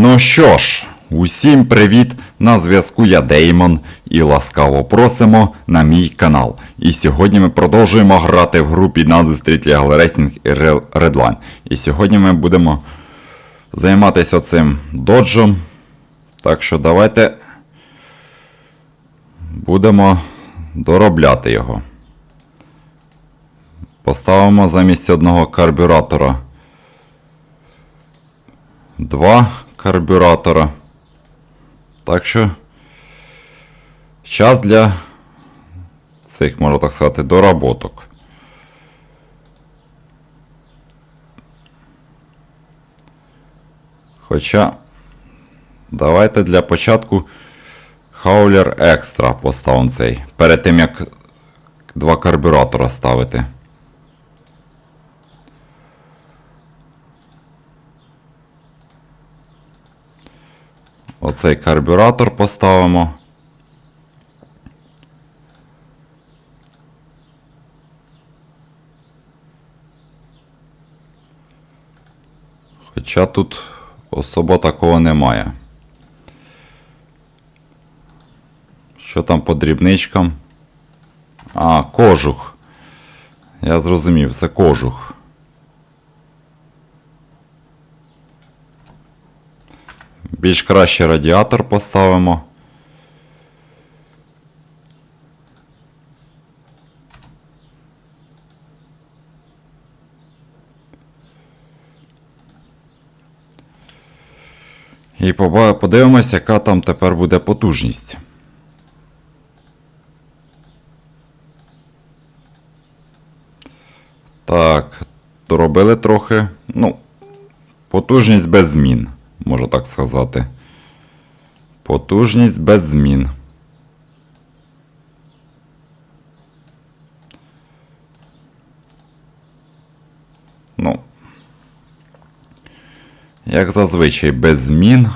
Ну що ж, усім привіт! На зв'язку я Деймон і ласкаво просимо на мій канал. І сьогодні ми продовжуємо грати в групі назви Street Legal Racing і Re- Redline. І сьогодні ми будемо займатися оцим доджом. Так що давайте будемо доробляти його. Поставимо замість одного карбюратора два карбюратора. Так що час для цих, можна так сказати, доработок. Хоча давайте для початку Хаулер Екстра поставимо цей. Перед тим як два карбюратора ставити. Оцей карбюратор поставимо. Хоча тут особо такого немає. Що там по дрібничкам? А, кожух. Я зрозумів, це кожух. Більш краще радіатор поставимо. І подивимось, яка там тепер буде потужність. Так, доробили трохи. Ну, потужність без змін, можу так сказати. Потужність без змін. Ну. Як зазвичай, без змін.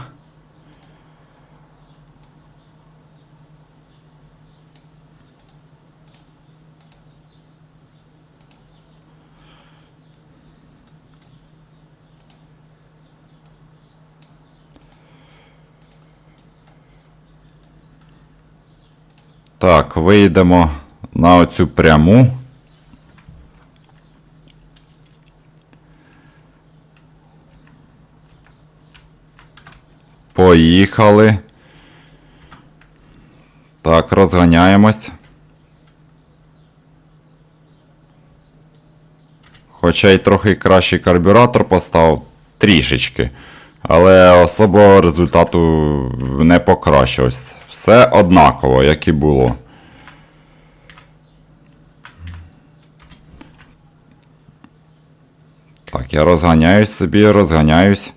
Так, вийдемо на оцю пряму. Поїхали. Так, розганяємось. Хоча й трохи кращий карбюратор поставив трішечки. Але особо результату не покращилось. Все однаково, як і було. Так, я розганяюсь собі, розганяюсь.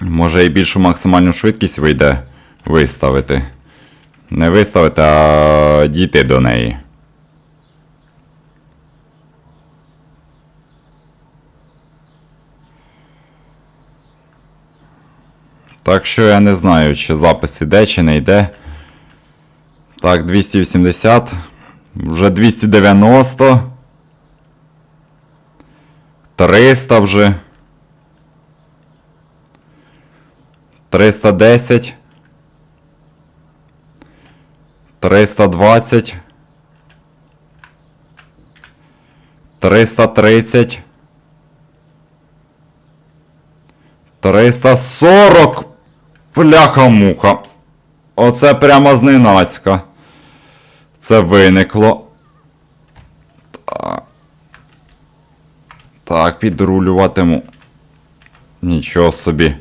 Може і більшу максимальну швидкість вийде виставити. Не виставити, а дійти до неї. Так що я не знаю, чи запис іде, чи не йде. Так, 280. Вже 290. 300 вже. 310. 320. 330. 340. Пляха-муха. Оце прямо зненацька. Це виникло. Так. Так, підрулюватиму. Нічого собі.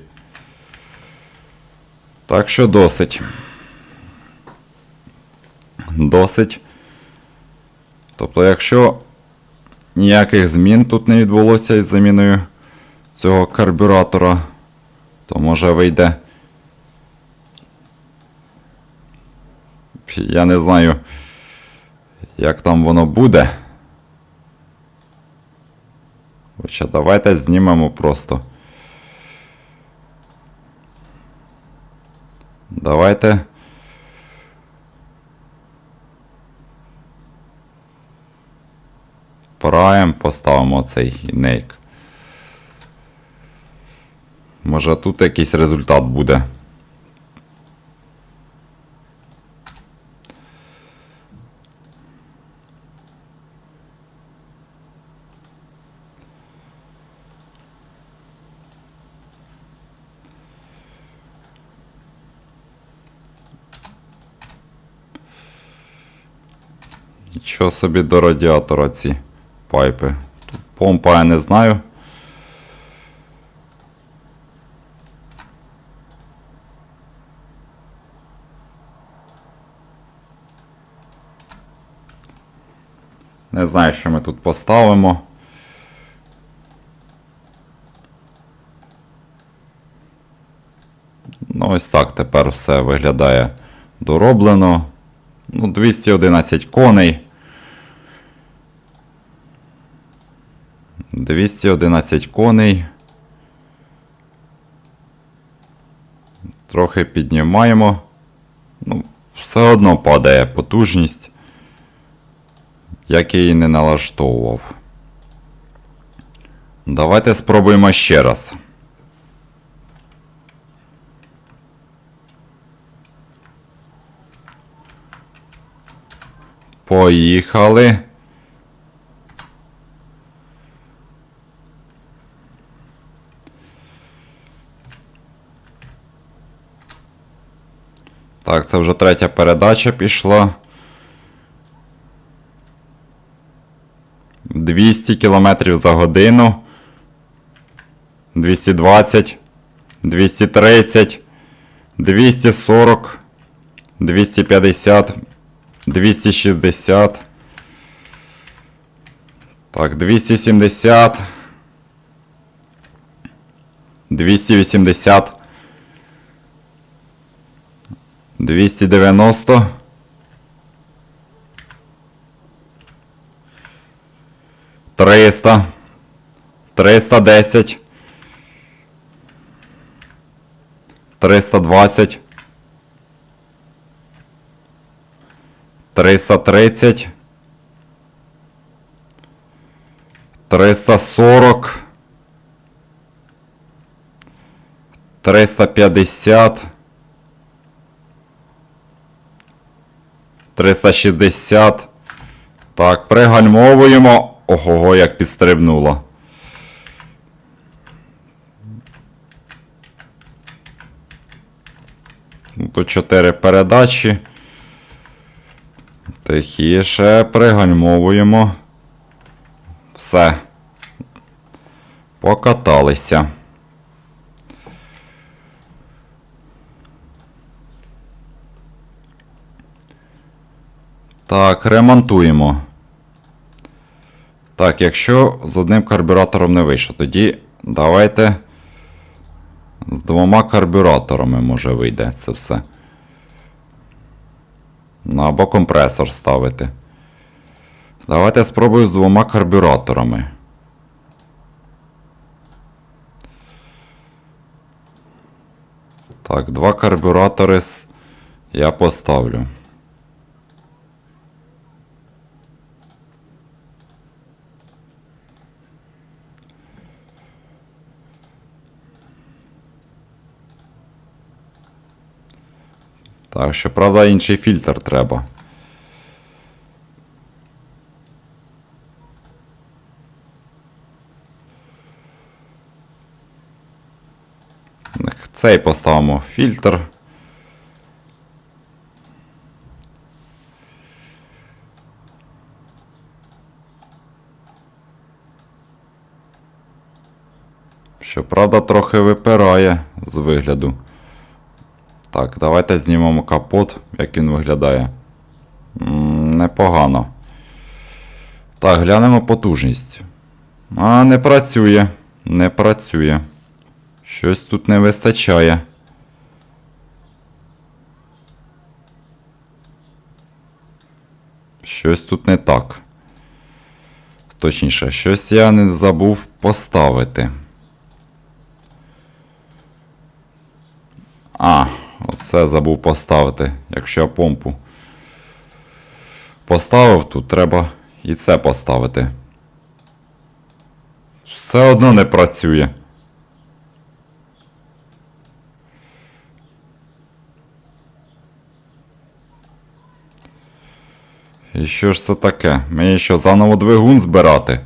Так що досить. Досить. Тобто, якщо ніяких змін тут не відбулося із заміною цього карбюратора, то може вийде. Я не знаю, як там воно буде. Хоча давайте знімемо просто. Давайте. Prime поставимо цей нейк. Може тут якийсь результат буде. Нічого собі до радіатора ці пайпи. Тут помпа я не знаю. Не знаю, що ми тут поставимо. Ну, ось так тепер все виглядає дороблено. Ну, 211 коней. 211 коней. Трохи піднімаємо. Ну, все одно падає потужність. Як я її не налаштовував. Давайте спробуємо ще раз. Поїхали. Так, це вже третя передача пішла. 200 км за годину. 220, 230, 240, 250, 260. Так, 270. 280. 290. 300. 310. 320. 330. 340. 350. 360. Так, пригальмовуємо. Ого, як підстрибнуло. Ну, то 4 передачі. Тихіше, пригальмовуємо. Все. Покаталися. Так, ремонтуємо. Так, якщо з одним карбюратором не вийшло, тоді давайте з двома карбюраторами може вийде це все. Ну, або компресор ставити. Давайте спробую з двома карбюраторами. Так, два карбюратори я поставлю. Так, щоправда, інший фільтр треба. Цей поставимо фільтр. Щоправда, трохи випирає з вигляду. Так, давайте знімемо капот, як він виглядає. Непогано. Так, глянемо потужність. А, не працює. Не працює. Щось тут не вистачає. Щось тут не так. Точніше, щось я не забув поставити. А, це забув поставити, якщо я помпу поставив, то треба і це поставити. Все одно не працює. І що ж це таке? Мені що заново двигун збирати?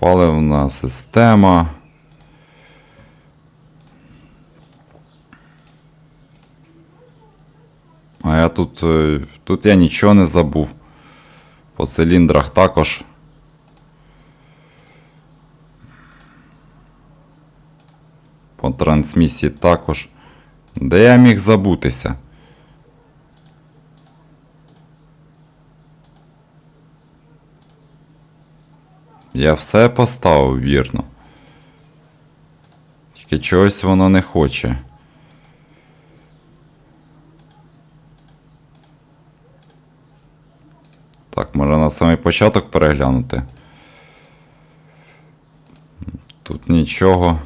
Паливна система. А я тут. е, Тут я нічого не забув. По циліндрах також. По трансмісії також. Де я міг забутися? Я все поставив вірно. Тільки чогось воно не хоче. Так, може на самий початок переглянути. Тут нічого.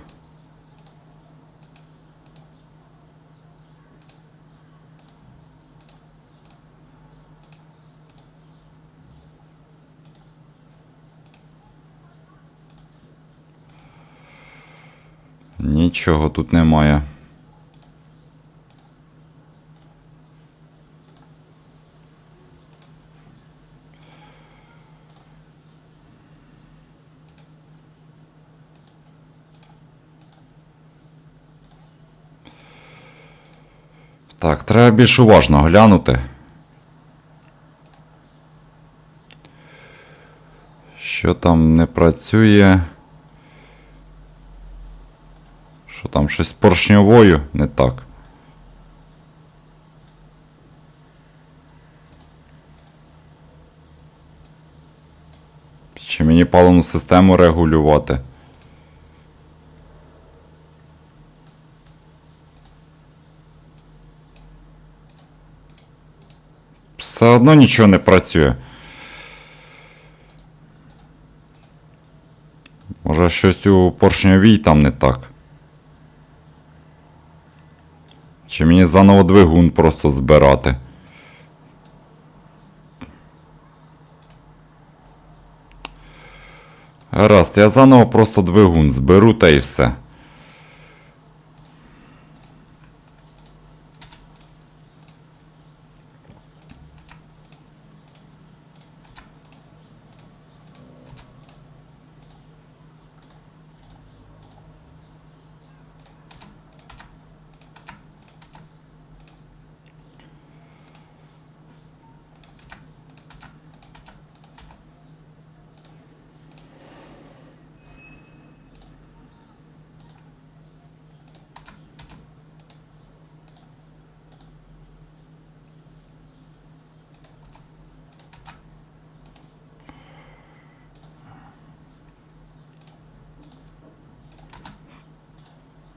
Нічого тут немає. Так, треба більш уважно глянути. Що там не працює? Що там щось з поршньовою не так. Чи мені паливну систему регулювати? Все одно нічого не працює. Може щось у поршньовій там не так. Чи мені заново двигун просто збирати? Гаразд, я заново просто двигун зберу та і все.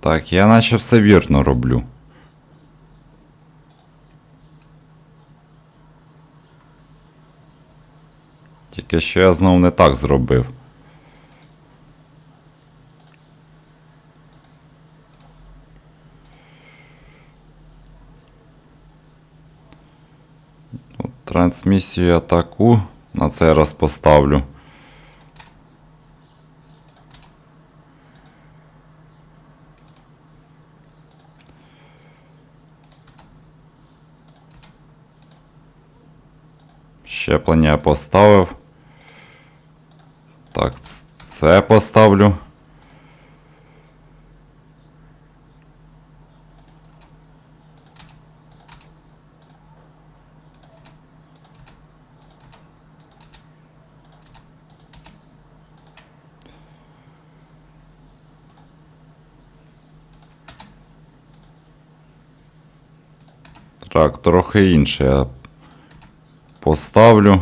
Так, я наче все вірно роблю. Тільки що я знову не так зробив. Трансмісію я таку на цей раз поставлю. Щеплення поставив. Так, це поставлю. Так, трохи інше я поставлю.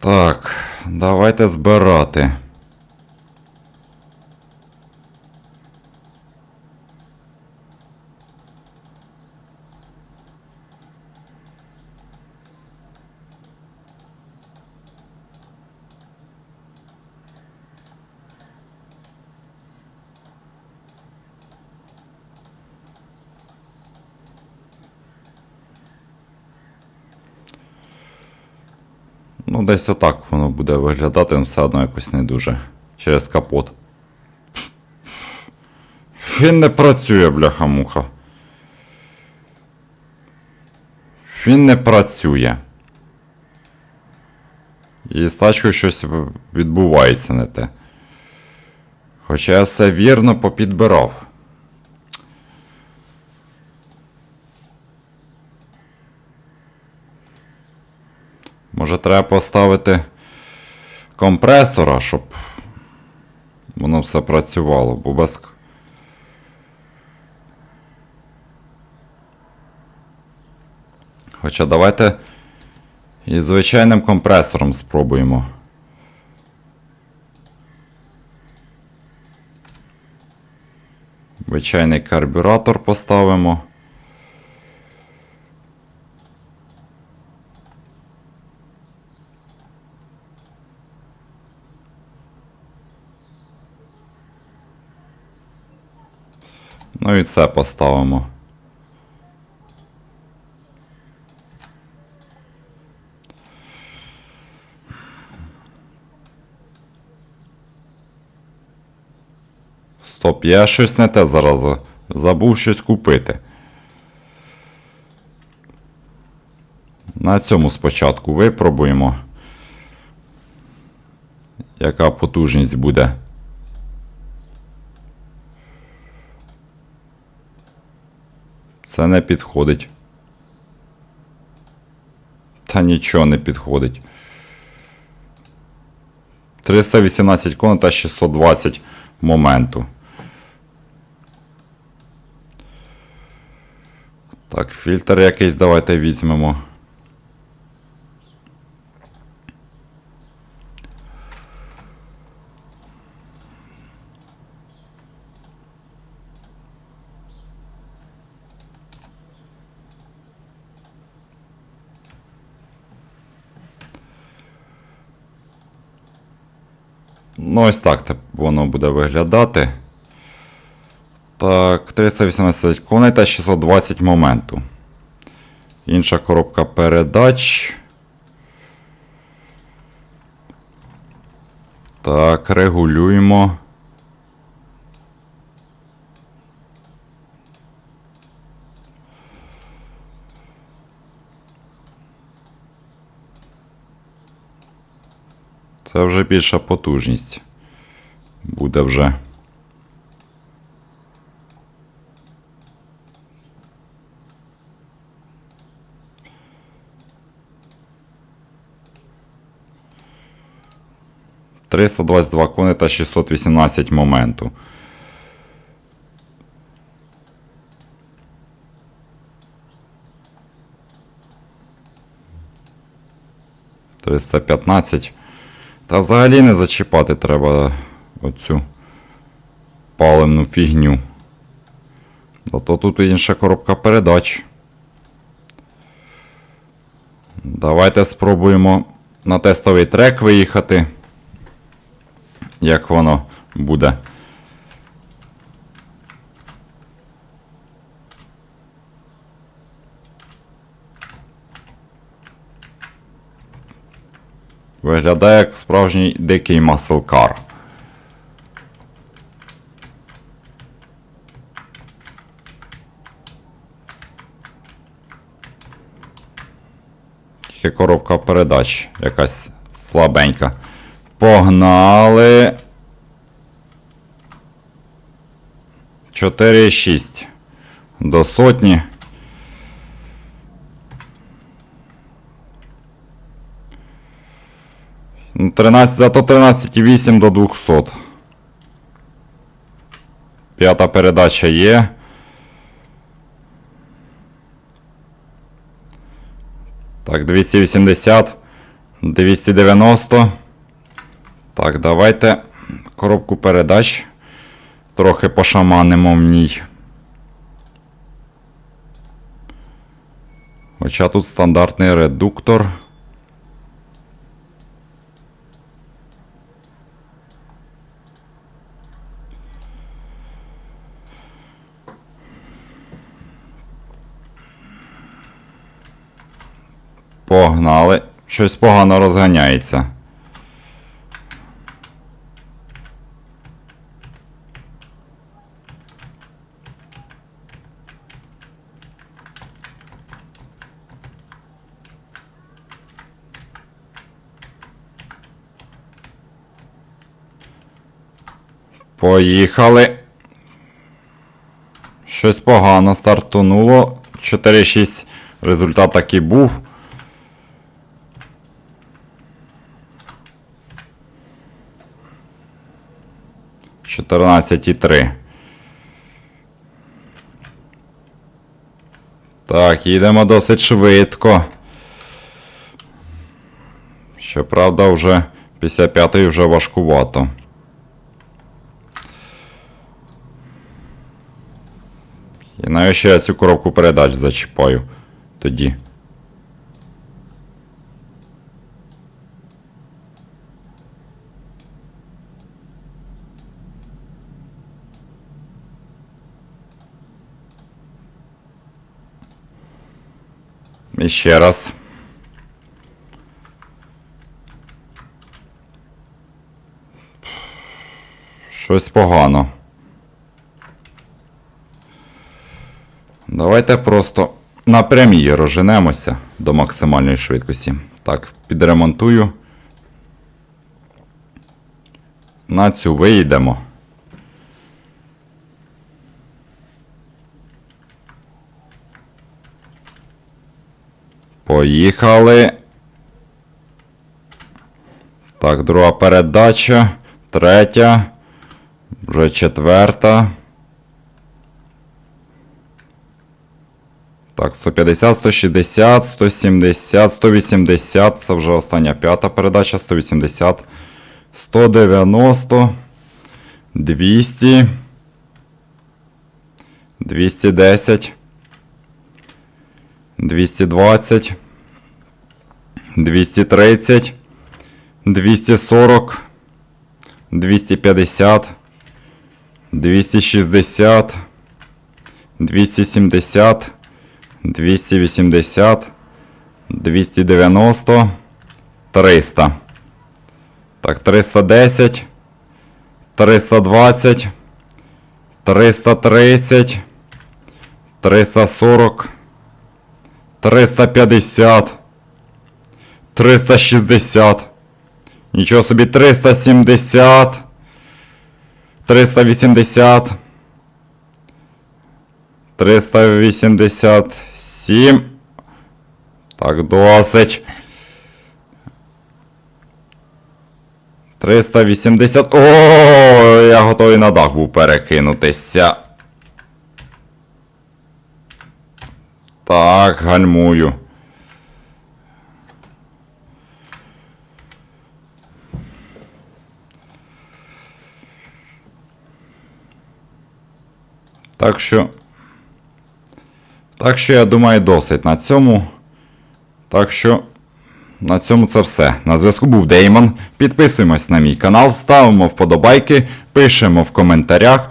Так, давайте збирати. Ну, десь отак воно буде виглядати, але все одно якось не дуже. Через капот. Він не працює, бляха-муха. Він не працює. І з тачкою щось відбувається не те. Хоча я все вірно попідбирав. Може треба поставити компресора, щоб воно все працювало, бо без. Хоча давайте і звичайним компресором спробуємо. Звичайний карбюратор поставимо. Ну і це поставимо. Стоп, я щось не те зараз забув щось купити. На цьому спочатку випробуємо. Яка потужність буде. Це не підходить. Та нічого не підходить. 318 кон та 620 моменту. Так, фільтр якийсь давайте візьмемо. Ну, ось так воно буде виглядати. Так, 318 коней та 620 моменту. Інша коробка передач. Так, регулюємо. Це вже більша потужність. Буде вже. Триста двадцять два кони та 618 моменту. Триста п'ятнадцять. Та взагалі не зачіпати треба оцю паливну фігню. Зато тут інша коробка передач. Давайте спробуємо на тестовий трек виїхати. Як воно буде. Виглядає як справжній дикий маселкар. Тільки коробка передач якась слабенька. Погнали. 4,6 до сотні. 13, зато 13,8 до 200. П'ята передача є. Так, 280. 290. Так, давайте коробку передач. Трохи пошаманимо в ній. Хоча тут стандартний редуктор. Погнали. Щось погано розганяється. Поїхали. Щось погано стартунуло. 4-6 результат такий був. Чотирнадцять і три. Так, їдемо досить швидко. Щоправда, вже 55-й вже важкувато. І навіщо я цю коробку передач зачіпаю тоді. І ще раз. Щось погано. Давайте просто на прямій розженемося до максимальної швидкості. Так, підремонтую. На цю виїдемо. Поїхали. Так, друга передача. Третя. Вже четверта. Так, 150, 160, 170, 180. Це вже остання п'ята передача. 180, 190, 200, 210, 220, 230, 240, 250, 260, 270, 280, 290, 300. Так, 310, 320, 330, 340, 350, 360. Нічого собі 370, 380. 387. Так, досить. 380. О, я готовий на дах був перекинутися. Так, гальмую. Так що. Так що, я думаю, досить на цьому. Так що, на цьому це все. На зв'язку був Деймон. Підписуємось на мій канал, ставимо вподобайки, пишемо в коментарях.